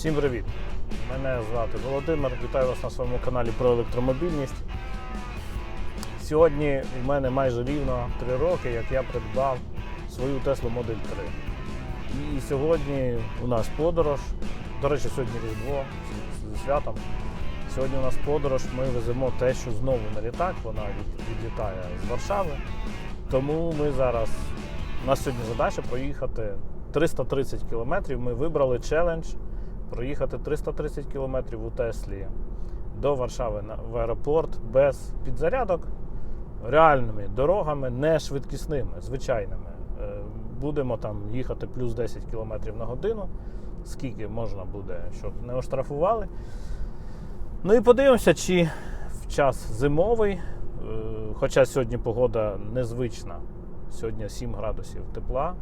Всім привіт! Мене звати Володимир. Вітаю вас на своєму каналі про електромобільність. Сьогодні у мене майже рівно 3 роки, як я придбав свою Tesla Model 3. І сьогодні у нас подорож. До речі, сьогодні Різдво зі- святом. Сьогодні у нас подорож, ми веземо те, що знову на літак, вона відлітає з Варшави. Тому ми зараз, у нас сьогодні задача проїхати 330 кілометрів. Ми вибрали челендж проїхати 330 кілометрів у Теслі до Варшави в аеропорт без підзарядок, реальними дорогами, не швидкісними, звичайними. Е, Будемо там їхати плюс 10 кілометрів на годину, скільки можна буде, щоб не оштрафували. Ну і подивимося, чи в час зимовий, е, хоча сьогодні погода незвична, сьогодні 7 градусів тепла.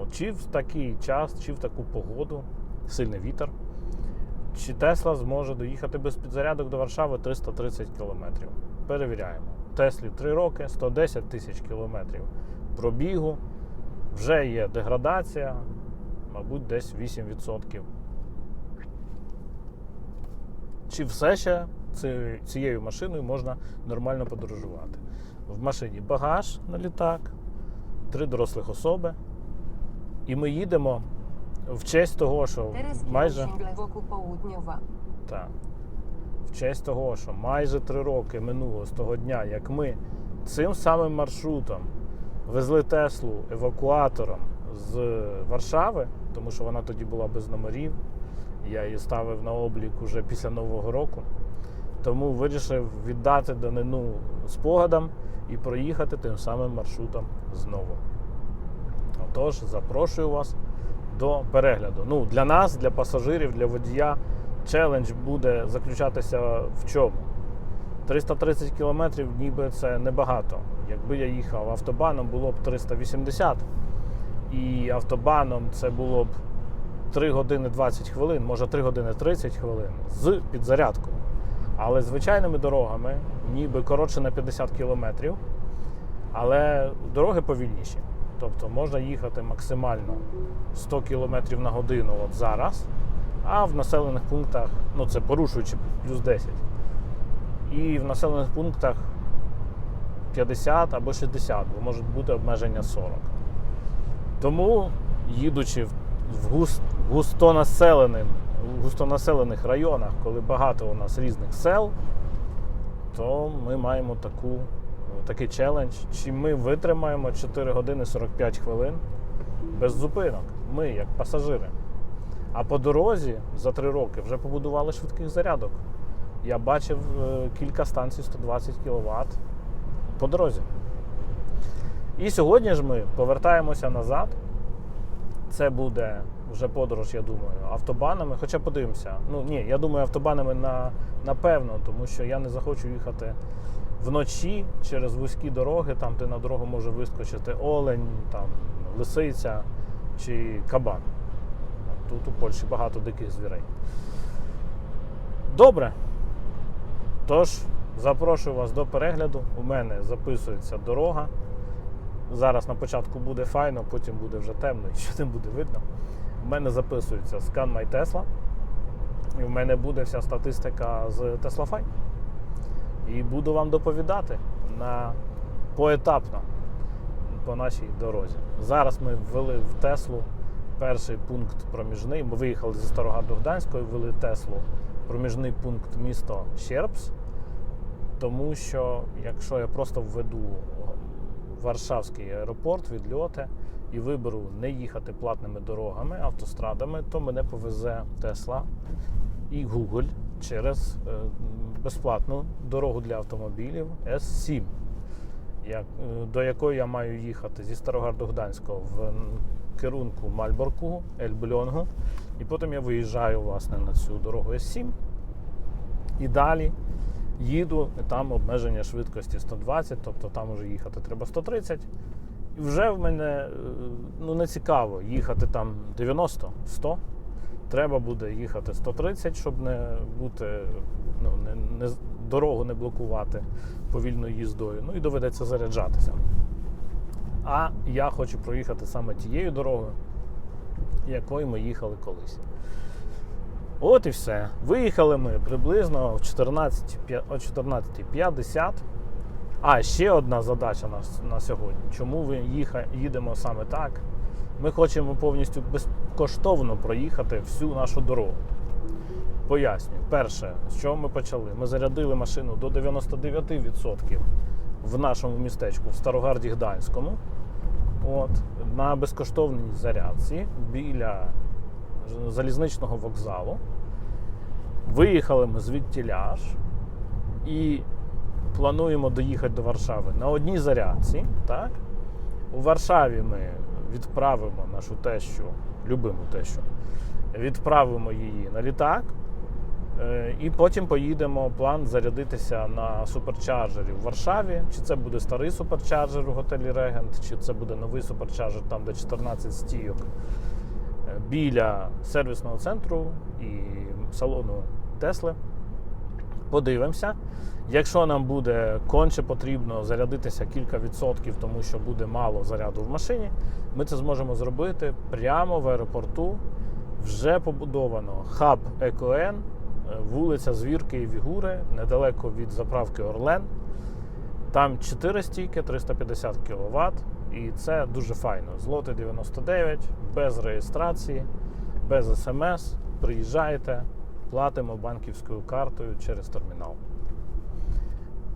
От, чи в такий час, чи в таку погоду, сильний вітер, чи Тесла зможе доїхати без підзарядок до Варшави 330 кілометрів. Перевіряємо. Теслі 3 роки, 110 тисяч кілометрів пробігу. Вже є деградація, мабуть, десь 8%. Чи все ще цією машиною можна нормально подорожувати? В машині багаж на літак, три дорослих особи. І ми їдемо в честь того, що Teraz майже kierunek południowa. так, в честь того, що майже три роки минуло з того дня, як ми цим самим маршрутом везли Теслу евакуатором з Варшави, тому що вона тоді була без номерів. Я її ставив на облік уже після Нового року. Тому вирішив віддати данину спогадам і проїхати тим самим маршрутом знову. Отож, запрошую вас до перегляду. Ну, для нас, для пасажирів, для водія, челендж буде заключатися в чому? 330 кілометрів ніби це небагато. Якби я їхав автобаном, було б 380. І автобаном це було б 3 години 20 хвилин, може 3 години 30 хвилин з підзарядкою. Але звичайними дорогами, ніби коротше на 50 кілометрів, але дороги повільніші. Тобто можна їхати максимально 100 км на годину от зараз, а в населених пунктах, ну це порушуючи плюс 10. І в населених пунктах 50 або 60, бо можуть бути обмеження 40. Тому, їдучи в в гус- густонаселеним, в густонаселених районах, коли багато у нас різних сел, то ми маємо таку, такий челендж. Чи ми витримаємо 4 години 45 хвилин без зупинок. Ми, як пасажири. А по дорозі за 3 роки вже побудували швидких зарядок. Я бачив е, кілька станцій 120 кВт по дорозі. І сьогодні ж ми повертаємося назад. Це буде вже подорож, я думаю, автобанами. Хоча подивимося. Ну ні, я думаю, автобанами на, напевно, тому що я не захочу їхати вночі через вузькі дороги, там, де на дорогу може вискочити олень, там, лисиця чи кабан. Тут у Польщі багато диких звірей. Добре. Тож, запрошую вас до перегляду. У мене записується дорога. Зараз на початку буде файно, потім буде вже темно і що не буде видно. У мене записується Scan My Tesla. І в мене буде вся статистика з TeslaFi. І буду вам доповідати на поетапно по нашій дорозі. Зараз ми ввели в Теслу перший пункт проміжний. Ми виїхали зі Старограду Гданської, ввели Теслу проміжний пункт місто Щербс. Тому що якщо я просто введу Варшавський аеропорт, відльоти і виберу не їхати платними дорогами, автострадами, то мене повезе Тесла і Google через е, безплатну дорогу для автомобілів S7, як, е, до якої я маю їхати зі Старогарду Гданського в керунку Мальборку, Ельбльонгу. І потім я виїжджаю власне на цю дорогу S7 і далі їду, і там обмеження швидкості 120, тобто там вже їхати треба 130. І вже в мене е, ну, не цікаво їхати там 90, 100. Треба буде їхати 130, щоб не бути, ну, не, не, дорогу не блокувати повільною їздою. Ну і доведеться заряджатися. А я хочу проїхати саме тією дорогою, якою ми їхали колись. От і все. Виїхали ми приблизно в 14, п'я- о 14.50. А, ще одна задача на, на сьогодні. Чому їха, їдемо саме так? Ми хочемо повністю безкоштовно проїхати всю нашу дорогу. Пояснюю. Перше, з чого ми почали? Ми зарядили машину до 99% в нашому містечку, в Старогарді Гданському. От, на безкоштовній зарядці біля залізничного вокзалу. Виїхали ми звідтіля аж і плануємо доїхати до Варшави на одній зарядці. Так? У Варшаві ми відправимо нашу тещу, любиму тещу, відправимо її на літак. Е, І потім поїдемо план зарядитися на суперчарджері в Варшаві. Чи це буде старий суперчарджер у готелі Регент, чи це буде новий суперчарджер, там де 14 стійок е, біля сервісного центру і салону Тесли. Подивимося. Якщо нам буде конче потрібно зарядитися кілька відсотків, тому що буде мало заряду в машині, ми це зможемо зробити прямо в аеропорту. Вже побудовано хаб ЕКОН, е, вулиця Звірки і Вігури, недалеко від заправки Орлен. Там 4 стійки, 350 кВт, і це дуже файно. Злоти 99, без реєстрації, без смс. Приїжджаєте, платимо банківською картою через термінал.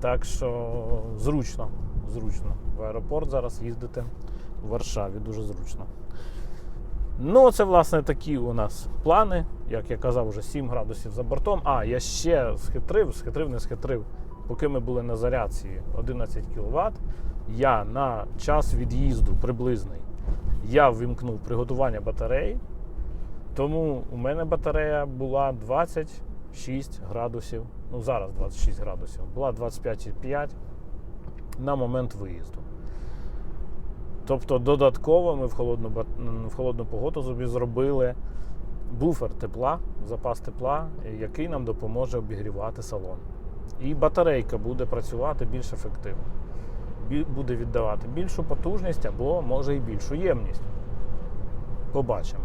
Так що зручно, зручно. В аеропорт зараз їздити в Варшаві дуже зручно. Ну, це, власне, такі у нас плани. Як я казав, вже 7 градусів за бортом. А, я ще схитрив, схитрив, не схитрив. Поки ми були на зарядці 11 кВт, я на час від'їзду приблизний я ввімкнув приготування батареї. Тому у мене батарея була 26 градусів. Ну, зараз 26 градусів. Була 25,5 на момент виїзду. Тобто додатково ми в холодну, в холодну погоду собі зробили буфер тепла, запас тепла, який нам допоможе обігрівати салон. І батарейка буде працювати більш ефективно. Буде віддавати більшу потужність або може і більшу ємність. Побачимо.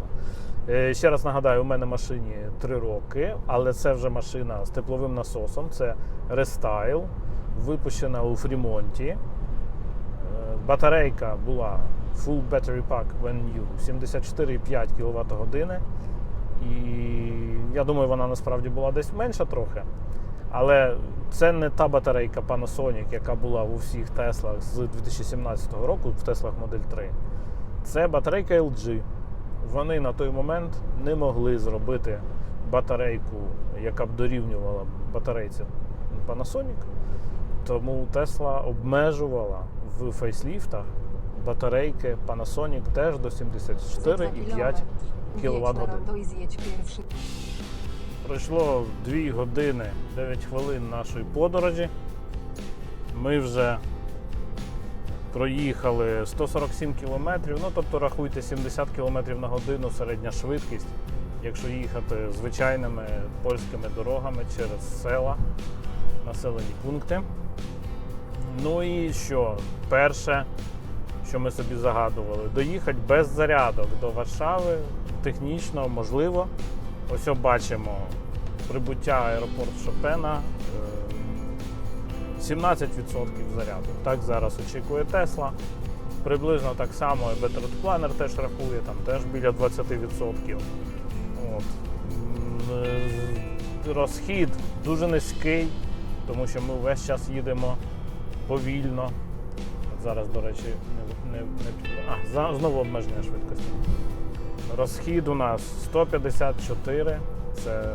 Е, Ще раз нагадаю, у мене машині 3 роки, але це вже машина з тепловим насосом. Це рестайл, випущена у Фрімонті. Батарейка була Full Battery Pack when new 74,5 кВт години. І я думаю, вона насправді була десь менша трохи. Але це не та батарейка Panasonic, яка була у всіх Теслах з 2017 року в Теслах Model 3. Це батарейка LG. Вони на той момент не могли зробити батарейку, яка б дорівнювала батарейці Panasonic. Тому Tesla обмежувала в фейсліфтах батарейки Panasonic теж до 74,5 кВт годин. Пройшло 2 години 9 хвилин нашої подорожі. Ми вже проїхали 147 кілометрів, ну тобто рахуйте 70 кілометрів на годину середня швидкість, якщо їхати звичайними польськими дорогами через села, населені пункти. Ну і що? Перше, що ми собі загадували, доїхати без зарядок до Варшави технічно можливо. Ось бачимо прибуття аеропорт Шопена. е, 17% заряду. Так зараз очікує Тесла. Приблизно так само і Planner теж рахує, там теж біля 20%. От. Е, Розхід дуже низький, тому що ми весь час їдемо повільно. Зараз, до речі, не, не, не... А, за- знову обмеження швидкості. Розхід у нас 154. Це,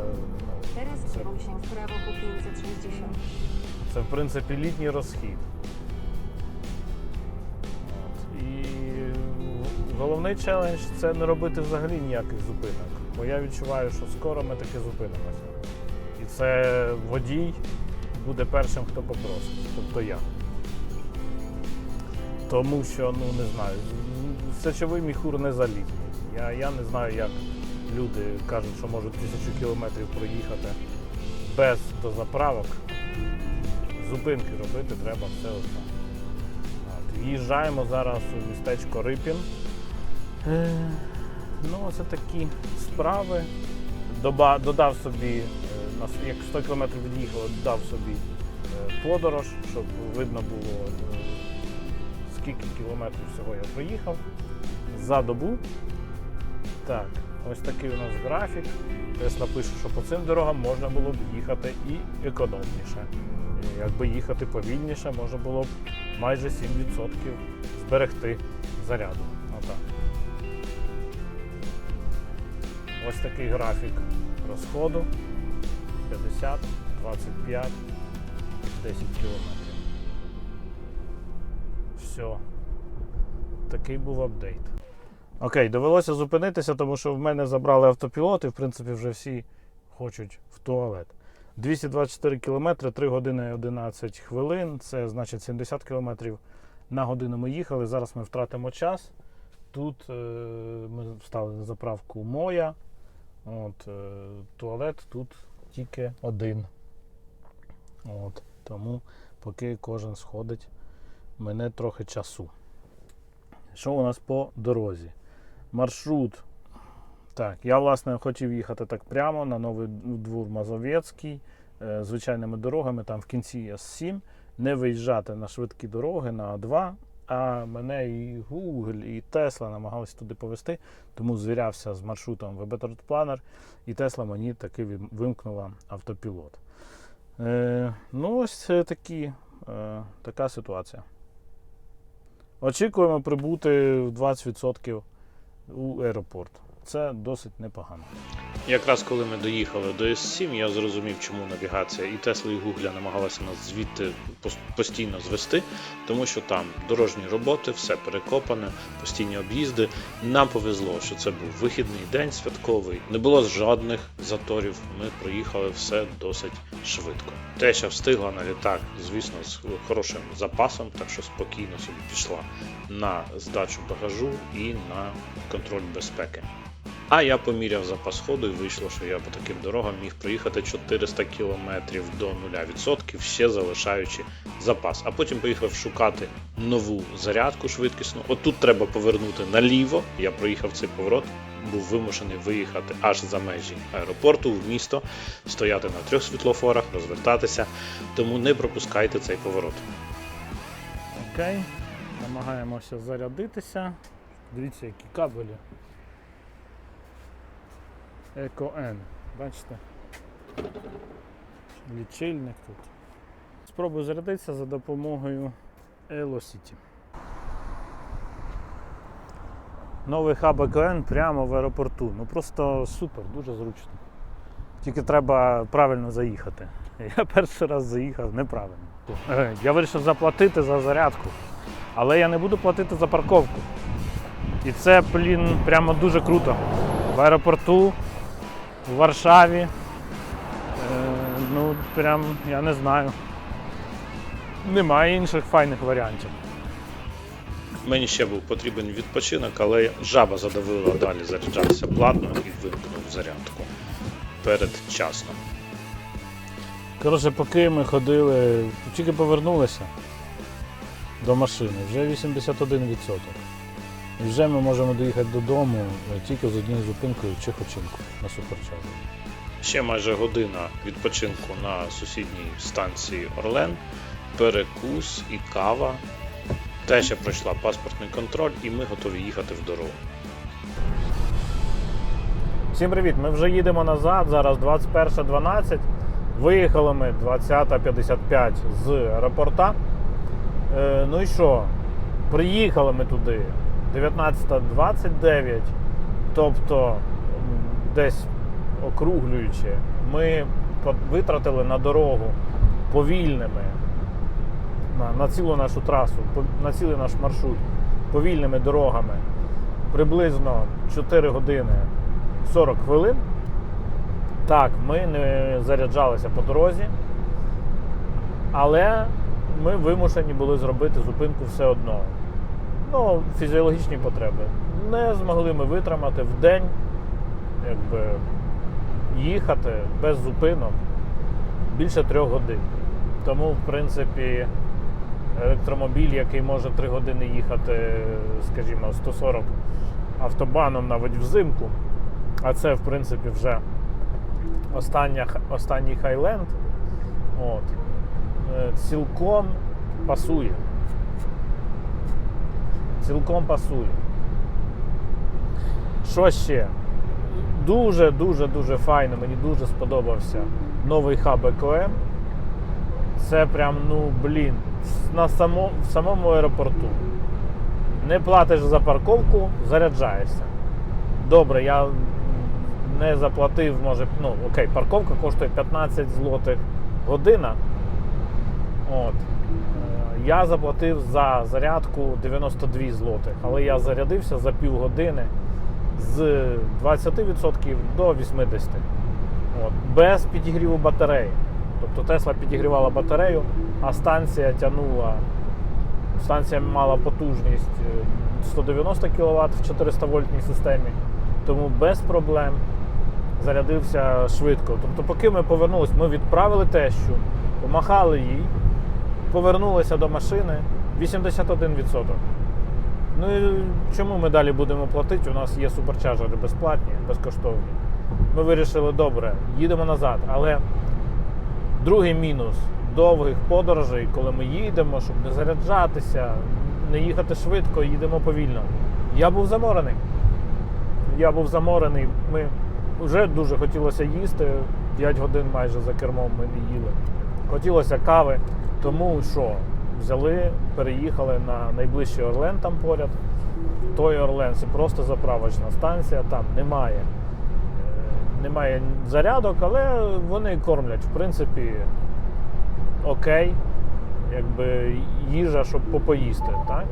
Teraz kieruj w prawo po 560. це в принципі літній розхід. От. І головний челендж це не робити взагалі ніяких зупинок. Бо я відчуваю, що скоро ми таки зупинимося. І це водій буде першим, хто попросить, тобто я. Тому що, ну не знаю, сечовий міхур не залітний. Я, я не знаю, як люди кажуть, що можуть тисячу кілометрів проїхати без дозаправок. Зупинки робити треба все одно. В'їжджаємо зараз у містечко Рипін. Е, Ну, це такі справи. доба, додав собі, е, як 100 км від'їхало, додав собі е, подорож, щоб видно було, скільки кілометрів всього я проїхав за добу. Так, ось такий у нас графік. Тесла пише, що по цим дорогам можна було б їхати і економніше. Якби їхати повільніше, можна було б майже 7% зберегти заряду. Отак. Ось такий графік розходу. 50, 25, 10 кілометрів. Все. Такий був апдейт. Окей, довелося зупинитися, тому що в мене забрали автопілот, і в принципі вже всі хочуть в туалет. 224 кілометри, 3 години і 11 хвилин. Це значить 70 кілометрів на годину ми їхали. Зараз ми втратимо час. Тут е, ми встали на заправку Моя. От, е, туалет тут тільки один. От, тому поки кожен сходить, мене трохи часу. Що у нас по дорозі? Маршрут. Так, я власне хотів їхати так прямо на новий двор Мазовецький, е, звичайними дорогами, там в кінці С7, не виїжджати на швидкі дороги на А2. А мене і Google, і Tesla намагалися туди повести, тому звірявся з маршрутом в Better Planner, і Tesla мені таки вимкнула автопілот. Е, ну, ось це такі, е, така ситуація. Очікуємо прибути в 20% у аеропорт. Це досить непогано. Якраз коли ми доїхали до С7, я зрозумів, чому навігація і Тесла, і Гугля намагалися нас звідти постійно звести, тому що там дорожні роботи, все перекопане, постійні об'їзди. Нам повезло, що це був вихідний день святковий, не було жодних заторів. Ми проїхали все досить швидко. Теща встигла на літак, звісно, з хорошим запасом, так що спокійно собі пішла на здачу багажу і на контроль безпеки. А я поміряв запас ходу і вийшло, що я по таким дорогам міг проїхати 400 км до 0%, ще залишаючи запас. А потім поїхав шукати нову зарядку швидкісну. Отут треба повернути наліво. Я проїхав цей поворот, був вимушений виїхати аж за межі аеропорту в місто, стояти на трьох світлофорах, розвертатися. Тому не пропускайте цей поворот. Окей. Намагаємося зарядитися. Дивіться, які кабелі. Еко N. Бачите? Лічильник тут. Спробую зарядитися за допомогою Elocity. Новий хаб ЕКН прямо в аеропорту. Ну просто супер, дуже зручно. Тільки треба правильно заїхати. Я перший раз заїхав неправильно. Е, Я вирішив заплатити за зарядку, але я не буду платити за парковку. І це, блін, прямо дуже круто. В аеропорту, в Варшаві. Е, ну, прям, я не знаю. Немає інших файних варіантів. Мені ще був потрібен відпочинок, але жаба задавила далі заряджатися платно і вимкнув зарядку передчасно. Коротше, поки ми ходили, тільки повернулися до машини, вже 81%. І вже ми можемо доїхати додому е, тільки з однією зупинкою чи хочинку на суперчарджері. Ще майже година відпочинку на сусідній станції Орлен, перекус і кава. Теж пройшла паспортний контроль, і ми готові їхати в дорогу. Всім привіт! Ми вже їдемо назад. Зараз 21.12. Виїхали ми 20.55 з аеропорта. Е, ну і що? Приїхали ми туди 19.29. Тобто, десь округлюючи, ми витратили на дорогу повільними на, на цілу нашу трасу, на цілий наш маршрут повільними дорогами приблизно 4 години 40 хвилин. Так, ми не заряджалися по дорозі, але ми вимушені були зробити зупинку все одно. Ну, фізіологічні потреби. Не змогли ми витримати в день, якби їхати без зупинок більше трьох годин. Тому, в принципі, електромобіль, який може 3 години їхати, скажімо, 140 автобаном навіть взимку, а це, в принципі, вже остання, останній Highland. От. Е, Цілком пасує. Цілком пасує. Що ще? Дуже, дуже, дуже файно, мені дуже сподобався новий хаб ЕКМ. Це прям, ну, блін, на само, в самому аеропорту. Не платиш за парковку, заряджаєшся. Добре, я не заплатив, може, ну, окей, парковка коштує 15 злотих година. От. Е, Я заплатив за зарядку 92 злотих, але я зарядився за півгодини з 20% до 80%. От. Без підігріву батареї. Тобто Тесла підігрівала батарею, а станція тягнула. Станція мала потужність е, 190 кВт в 400 вольтній системі, тому без проблем зарядився швидко. Тобто, поки ми повернулися, ми відправили тещу, помахали їй, повернулися до машини 81%. Ну і чому ми далі будемо платити? У нас є суперчарджери безплатні, безкоштовні. Ми вирішили, добре, їдемо назад. Але другий мінус довгих подорожей, коли ми їдемо, щоб не заряджатися, не їхати швидко, їдемо повільно. Я був заморений. Я був заморений. Ми вже дуже хотілося їсти. 5 годин майже за кермом ми не їли. Хотілося кави, тому що взяли, переїхали на найближчий Орлен там поряд. Той Орлен це просто заправочна станція, там немає. е, Немає зарядок, але вони кормлять, в принципі, окей, якби їжа, щоб попоїсти, так?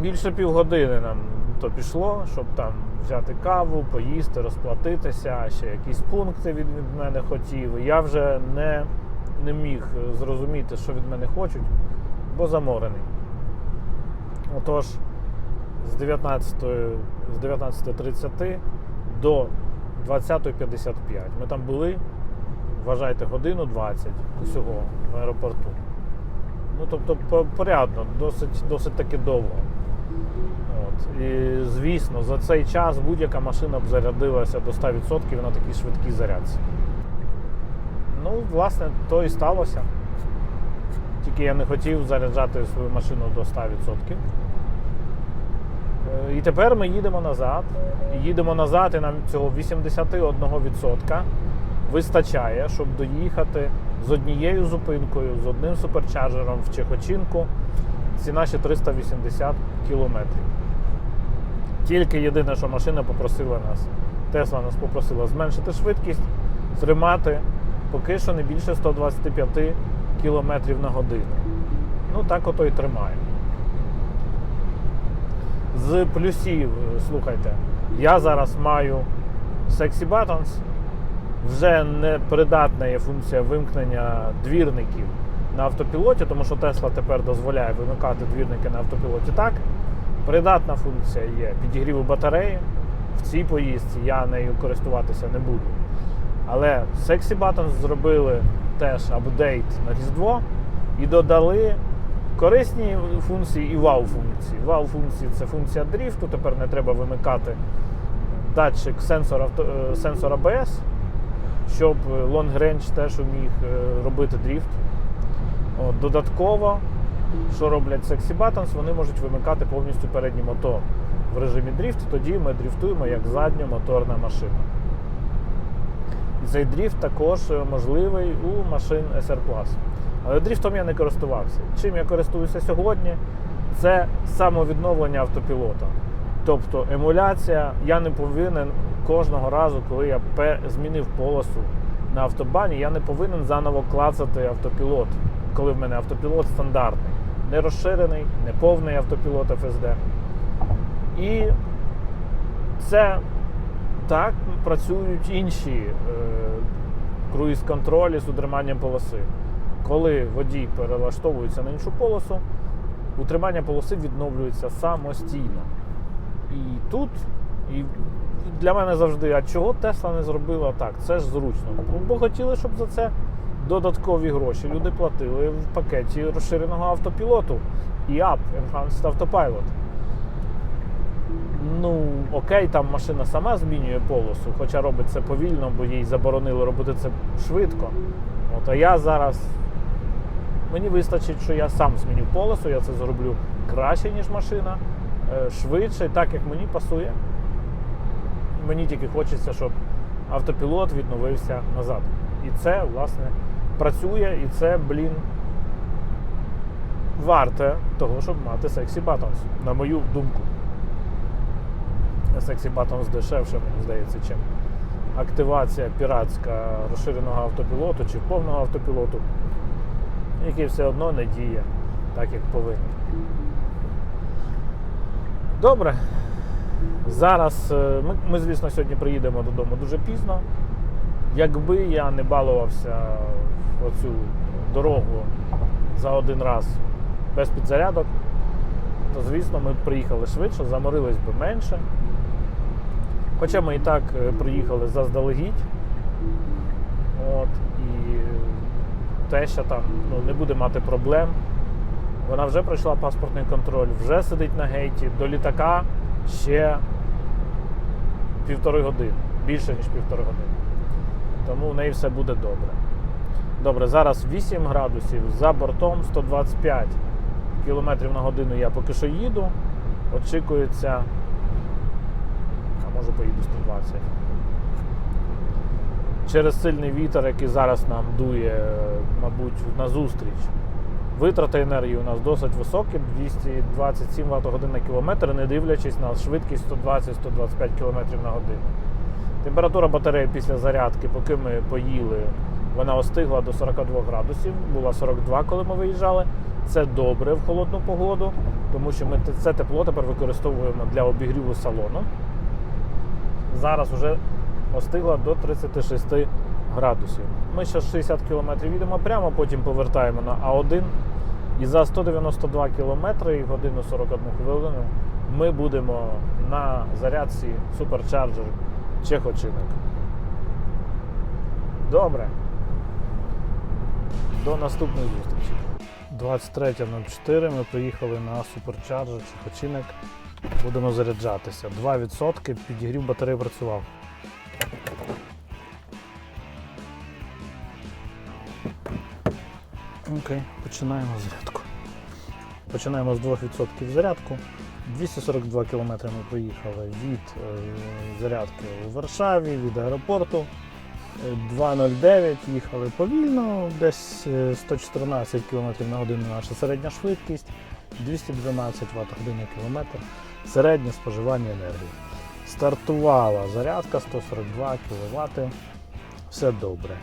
Більше півгодини нам то пішло, щоб там взяти каву, поїсти, розплатитися, ще якісь пункти від, мене хотів. Я вже не, не міг зрозуміти, що від мене хочуть, бо заморений. Отож, з 19, з 19.30 до 20.55. Ми там були, вважайте, годину 20 усього в аеропорту. Ну, тобто, порядно, досить, досить таки довго. От. І звісно, за цей час будь-яка машина б зарядилася до 100% на такій швидкій зарядці. Ну, власне, то і сталося. Тільки я не хотів заряджати свою машину до 100%. Е, І тепер ми їдемо назад. Їдемо назад, і нам цього 81% вистачає, щоб доїхати з однією зупинкою, з одним суперчарджером в Чехочинку. Ці наші 380 кілометрів. Тільки єдине, що машина попросила нас, Тесла нас попросила зменшити швидкість, тримати поки що не більше 125 км на годину. Ну так ото і тримаємо. З плюсів, слухайте, я зараз маю Sexy Buttons, вже не придатна є функція вимкнення двірників на автопілоті, тому що Tesla тепер дозволяє вимикати двірники на автопілоті так. Придатна функція є підігріву батареї. В цій поїздці я нею користуватися не буду. Але Sexy Buttons зробили теж апдейт на Різдво і додали корисні функції і вау-функції. Вау-функції це функція дріфту, тепер не треба вимикати датчик сенсор, авто, е, сенсор ABS, щоб Long Range теж уміг е, робити дріфт. От, додатково, що роблять Sexy Buttons, вони можуть вимикати повністю передній мотор в режимі дріфт, тоді ми дріфтуємо як задньомоторна машина. І цей дріфт також можливий у машин SR Plus. Але дріфтом я не користувався. Чим я користуюся сьогодні, це самовідновлення автопілота. Тобто емуляція, я не повинен кожного разу, коли я змінив полосу на автобані, я не повинен заново клацати автопілот, коли в мене автопілот стандартний, не розширений, не повний автопілот FSD. І це так працюють інші е, круїз-контролі з утриманням полоси. Коли водій перелаштовується на іншу полосу, утримання полоси відновлюється самостійно. І тут, і для мене завжди, а чого Тесла не зробила так? Це ж зручно. Бо хотіли, щоб за це додаткові гроші люди платили в пакеті розширеного автопілоту і ап Enhanced Autopilot. ну окей, там машина сама змінює полосу, хоча робить це повільно, бо їй заборонили робити це швидко. От, а я зараз. Мені вистачить, що я сам зміню полосу, я це зроблю краще, ніж машина, е, швидше, так як мені пасує. Мені тільки хочеться, щоб автопілот відновився назад. І це, власне, працює, і це, блін, варте того, щоб мати Sexy Buttons, на мою думку. Sexy Buttons дешевше, мені здається, чим активація піратська розширеного автопілоту чи повного автопілоту, який все одно не діє так, як повинен. Добре. Зараз е, ми, ми, звісно, сьогодні приїдемо додому дуже пізно. Якби я не балувався оцю дорогу за один раз без підзарядок, то звісно ми б приїхали швидше, заморились би менше. Хоча ми і так е, приїхали заздалегідь. От, і те, що там ну, не буде мати проблем. Вона вже пройшла паспортний контроль, вже сидить на гейті, до літака ще півтори години, більше ніж півтори години. Тому в неї все буде добре. Добре, зараз 8 градусів за бортом 125 км на годину я поки що їду. Очікується. А може поїду 120. Через сильний вітер, який зараз нам дує, мабуть, назустріч. Витрати енергії у нас досить високі, 227 Вт годин на кілометр, не дивлячись на швидкість 120-125 км на годину. Температура батареї після зарядки, поки ми поїли, вона остигла до 42 градусів, була 42, коли ми виїжджали. Це добре в холодну погоду, тому що ми це тепло тепер використовуємо для обігріву салону. Зараз вже остигла до 36 градусів. Ми ще 60 км їдемо прямо, потім повертаємо на А1. І за 192 км і годину 41 хвилину ми будемо на зарядці Supercharger Чехочинок. Добре. До наступної зустрічі. 23.04 ми приїхали на Supercharger Чехочинок. Будемо заряджатися. 2% підігрів батареї працював. Окей, починаємо зарядку. Починаємо з 2% зарядку. 242 км ми проїхали від е, зарядки у Варшаві, від аеропорту. Е, 2.09 їхали повільно, десь е, 114 км на годину наша середня швидкість, 212 Вт годин кілометр, середнє споживання енергії. Стартувала зарядка 142 кВт. Все добре.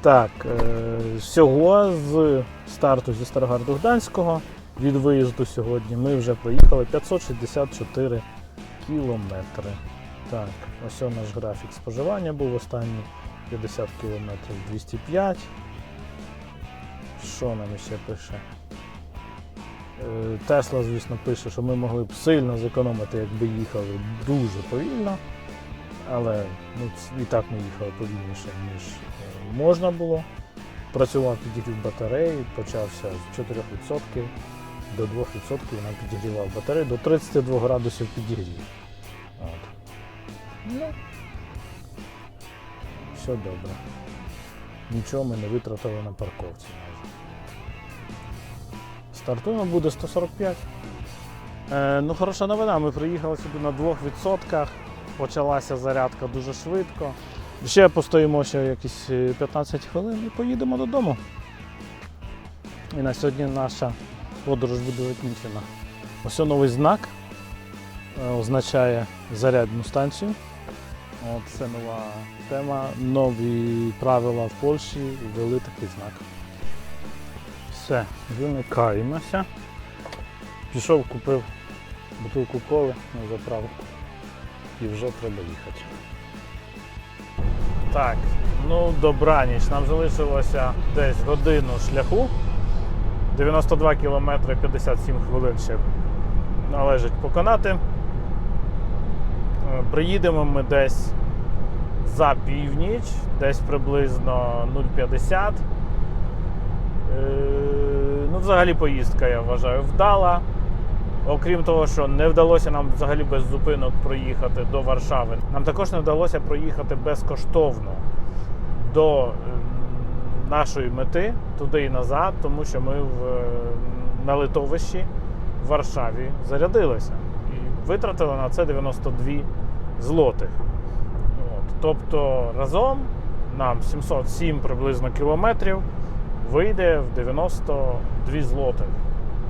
Так, е, всього з старту зі Старогарду Гданського від виїзду сьогодні ми вже проїхали 564 кілометри. Так, ось наш графік споживання був останні 50 кілометрів 205. Що нам ще пише? Е, Тесла, звісно, пише, що ми могли б сильно зекономити, якби їхали дуже повільно. Але ну, і так ми їхали повільніше, ніж е, можна було. Працював підігрів батареї, почався з 4% до 2% вона підігрівав батарею до 32 градусів підігрів. От. Ну, все добре. Нічого ми не витратили на парковці. Стартуємо буде 145. Е, ну, хороша новина, ми приїхали сюди на 2%. Почалася зарядка дуже швидко. Ще постоїмо ще якісь е, 15 хвилин і поїдемо додому. І на сьогодні наша подорож буде закінчена. Ось новий знак е, означає зарядну станцію. От це нова тема, нові правила в Польщі ввели такий знак. Все, вимикаємося. Пішов, купив бутилку коли на заправку і вже треба їхати. Так, ну добраніч. Нам залишилося десь годину шляху. 92 кілометри 57 хвилин ще належить поконати. Е, Приїдемо ми десь за північ, десь приблизно 0,50. Е, Ну, взагалі поїздка, я вважаю, вдала. Окрім того, що не вдалося нам взагалі без зупинок проїхати до Варшави, нам також не вдалося проїхати безкоштовно до ем, нашої мети туди і назад, тому що ми в, на литовищі в Варшаві зарядилися і витратили на це 92 злотих. От. Тобто разом нам 707 приблизно кілометрів вийде в 92 злотих.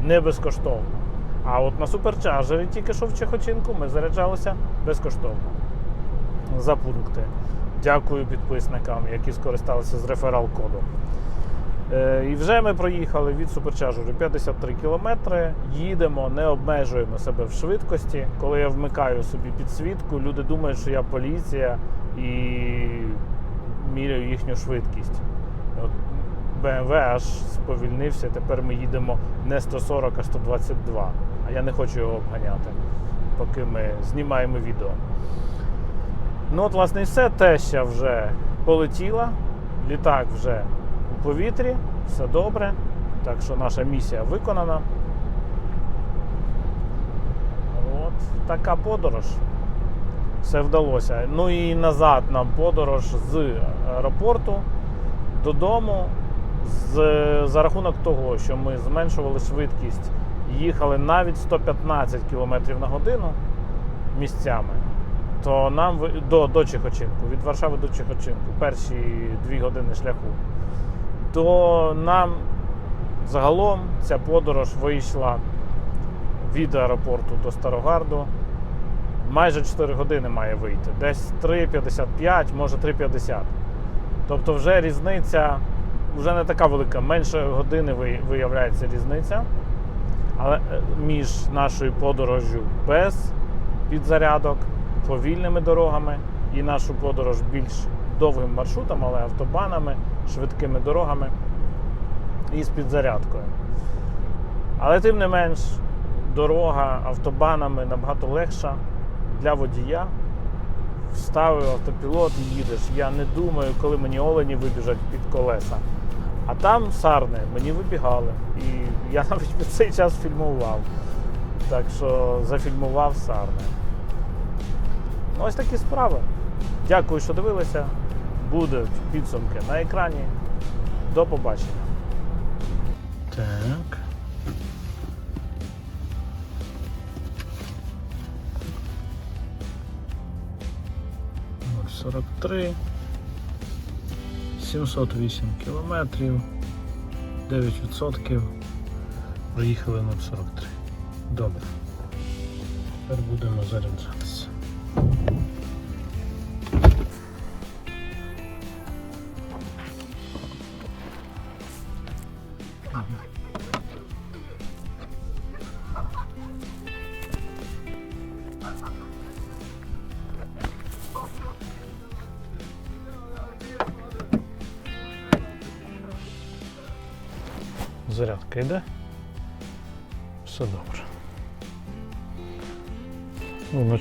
Не безкоштовно. А от на суперчарджері тільки що в Чехочинку ми заряджалися безкоштовно за пункти. Дякую підписникам, які скористалися з реферал-кодом. Е, І вже ми проїхали від суперчарджеру 53 кілометри. Їдемо, не обмежуємо себе в швидкості. Коли я вмикаю собі підсвітку, люди думають, що я поліція і міряю їхню швидкість. От BMW аж сповільнився. Тепер ми їдемо не 140, а 122. А я не хочу його обганяти, поки ми знімаємо відео. Ну, от, власне, і все. Теща вже полетіла, літак вже у повітрі, все добре. Так що наша місія виконана. От така подорож. Все вдалося. Ну і назад нам подорож з аеропорту додому. З, за рахунок того, що ми зменшували швидкість, їхали навіть 115 км на годину місцями, то нам до, до Чехочинку, від Варшави до Чехочинку, перші дві години шляху, то нам загалом ця подорож вийшла від аеропорту до Старогарду. Майже 4 години має вийти. Десь 3,55, може 3,50. Тобто вже різниця вже не така велика, менше години виявляється різниця. Але е, між нашою подорожю без підзарядок, повільними дорогами і нашу подорож більш довгим маршрутом, але автобанами, швидкими дорогами і з підзарядкою. Але тим не менш, дорога автобанами набагато легша для водія. Вставив автопілот і їдеш. Я не думаю, коли мені олені вибіжать під колеса. А там сарни мені вибігали. І я навіть під цей час фільмував. Так що зафільмував сарни. Ну, ось такі справи. Дякую, що дивилися. Будуть підсумки на екрані. До побачення. Так. От 43. 708 кілометрів. 9%. Проїхали 0,43. Добре. Тепер будемо заряджатися.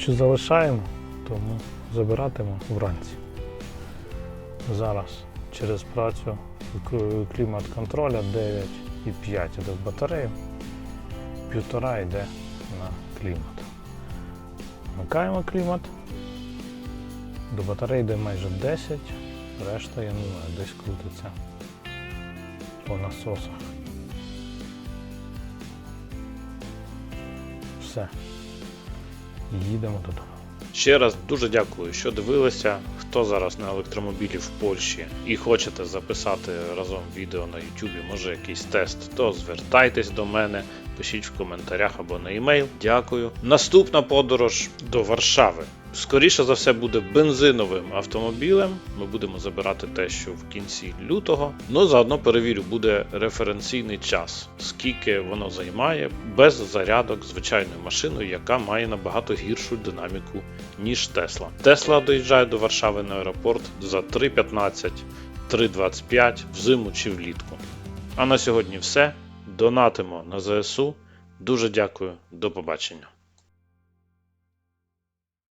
Вночі залишаємо, тому забиратимемо вранці. Зараз через працю к- клімат-контроля 9,5 йде в батарею, півтора йде на клімат. Вмикаємо клімат. До батареї йде майже 10, решта, я не знаю, десь крутиться по насосах. Все. Їдемо додому. Ще раз дуже дякую, що дивилися. Хто зараз на електромобілі в Польщі і хочете записати разом відео на YouTube, може якийсь тест, то звертайтесь до мене, пишіть в коментарях або на емейл. Дякую. Наступна подорож до Варшави. Скоріше за все буде бензиновим автомобілем. Ми будемо забирати те, що в кінці лютого. Ну заодно перевірю, буде референційний час, скільки воно займає без зарядок звичайною машиною, яка має набагато гіршу динаміку, ніж Тесла. Тесла доїжджає до Варшави на аеропорт за 3.15, 3.25 взиму чи влітку. А на сьогодні все. Донатимо на ЗСУ. Дуже дякую, до побачення.